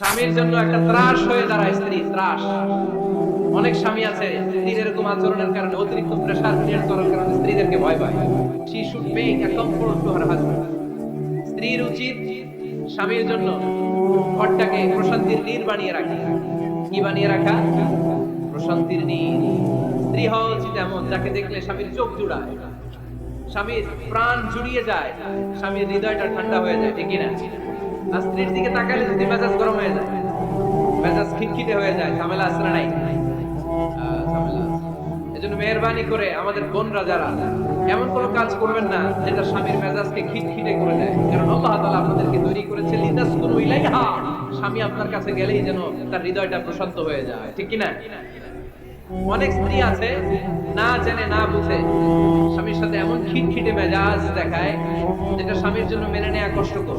স্বামীর জন্য একটা ত্রাস হয়ে দাঁড়ায় স্ত্রী, ত্রাস। অনেক স্বামী আছে স্ত্রীর এরকম আচরণের কারণে, অতিরিক্ত প্রেশার ক্রিয়েট করার কারণে স্ত্রীদেরকে ভয় পায়। She should comfort to her husband স্ত্রীর উচিত স্বামীর জন্য ঘরটাকে প্রশান্তির নীর বানিয়ে রাখা। কি বানিয়ে রাখা? প্রশান্তির নীর। স্ত্রী হওয়া উচিত এমন, যাকে দেখলে স্বামীর চোখ জুড়ায়। স্বামীর প্রাণ জুড়িয়ে যায়, স্বামীর হৃদয়টা ঠান্ডা হয়ে যায়, ঠিক না আর স্ত্রীর দিকে তাকালে যদি মেজাজ গরম হয়ে যায়, মেজাজ খিটখিটে হয়ে যায়, ঝামেলা না নাই? এজন্য মেহরবানি করে আমাদের বোনরা যারা, এমন কোনো কাজ করবেন না যেটা স্বামীর মেজাজকে খিটখিটে করে দেয়। কারণ আল্লাহ তাআলা আপনাদেরকে তৈরি করেছে, লিতাসকুনু ইলাইহা। স্বামী আপনার কাছে গেলেই যেন তার হৃদয়টা প্রশান্ত হয়ে যায়। ঠিক কি না অনেক স্ত্রী আছে, না জেনে, না বুঝে স্বামীর সাথে এমন খিটখিটে মেজাজ দেখায় যেটা স্বামীর জন্য মেনে নেওয়া কষ্টকর।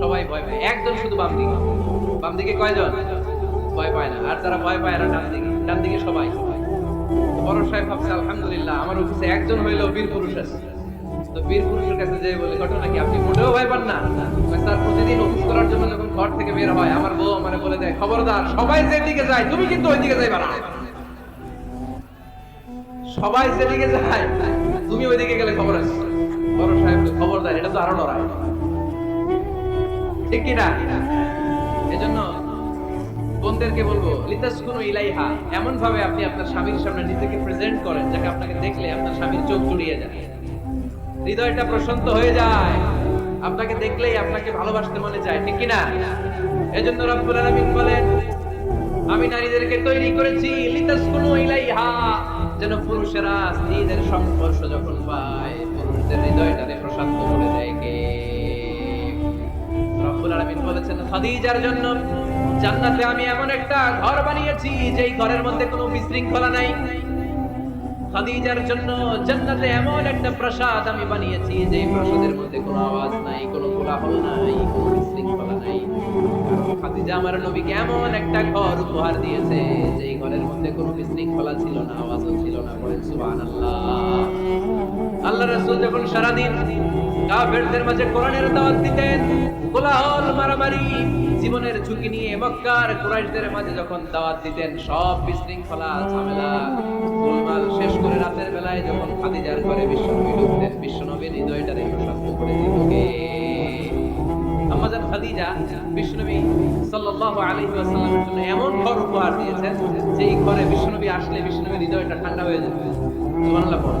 সবাই ভয় পায়। একজন শুধু বাম দিকে। বাম দিকে কয়জন? ভয় পায় না। আর যারা ভয় পায়, এরা ডান দিকে। ডান দিকে সবাই। বড় সাহেব ভাবছে, আলহামদুলিল্লাহ, আমার অফিসে একজন হইলেও বীর পুরুষ আছে। তো বীর পুরুষের কাছে যে বলে, ঘটনা কি? আপনি মোটেও ভয় পান না? স্যার প্রতিদিন অফিস করার জন্য যখন ঘর থেকে বের হয়, আমার বউ আমার বলে দেয়, খবরদার, সবাই যেদিকে যায়, তুমি কিন্তু ওইদিকে যাইবা না। সবাই যেদিকে যায়, তুমি ওইদিকে গেলে খবর আছে। বড় সাহেব খবর দেয় এটা তো আরও নড়ায়। ঠিক কিনা এজন্য বোনদেরকে বলব ইলাইহা এমন ভাবে আপনি আপনার স্বামীর সামনে নিজেকে প্রেজেন্ট করেন, যাকে আপনাকে দেখলে আপনার স্বামীর চোখ জুড়িয়ে যায়। হৃদয়টা প্রশান্ত হয়ে যায়। আপনাকে দেখলেই আপনাকে ভালোবাসতে মনে ঠিক কিনা? এজন্য রব্বুল আলামিন বলেন, আমি নারীদেরকে তৈরি করেছি, লিতাসকুনু ইলাইহা যেন পুরুষেরা স্ত্রীদের সংস্পর্শ যখন পায়, পুরুষদের হৃদয়টারে প্রশান্ত করে খাদিজার জন্য জান্নাতে আমি এমন একটা ঘর বানিয়েছি, যেই ঘরের মধ্যে কোনো বিশৃঙ্খলা নাই। খাদিজার জন্য জান্নাতে এমন একটা প্রাসাদ আমি বানিয়েছি যে প্রাসাদের মধ্যে কোনো আওয়াজ নাই, কোনো কোলাহল নাই, কোনো বিশৃঙ্খলা নাই। খাদিজা আমার নবীকে এমন একটা ঘর উপহার দিয়েছে, যেই ঘরের মধ্যে কোনো বিশৃঙ্খলা ছিল না, আওয়াজও ছিল না, বলেন সুবহানাল্লাহ। আল্লাহ রাসূল যখন সারাদিন কাফেরদের মাঝে কোরআনের দাওয়াত দিতেন। কোলাহল মারামারি, জীবনের ঝুঁকি নিয়ে মক্কার কুরাইশদের মাঝে যখন দাওয়াত দিতেন, সব বিশৃঙ্খলা, ঝামেলা, গোলমাল শেষ করে রাতের বেলায় যখন খাদিজার ঘরে বিশ্বনবী ঢুকতেন বিশ্বনবীর হৃদয়টারে প্রশান্ত করে দিত আমাজান খাদিজা বিশ্বনবী সাল্লাল্লাহু আলাইহি ওয়াসাল্লামের জন্য এমন ঘর উপহার দিয়েছেন, যেই ঘরে বিশ্বনবী আসলে বিশ্বনবীর হৃদয়টা ঠান্ডা হয়ে যেত সুবহানাল্লাহ, পড়ো।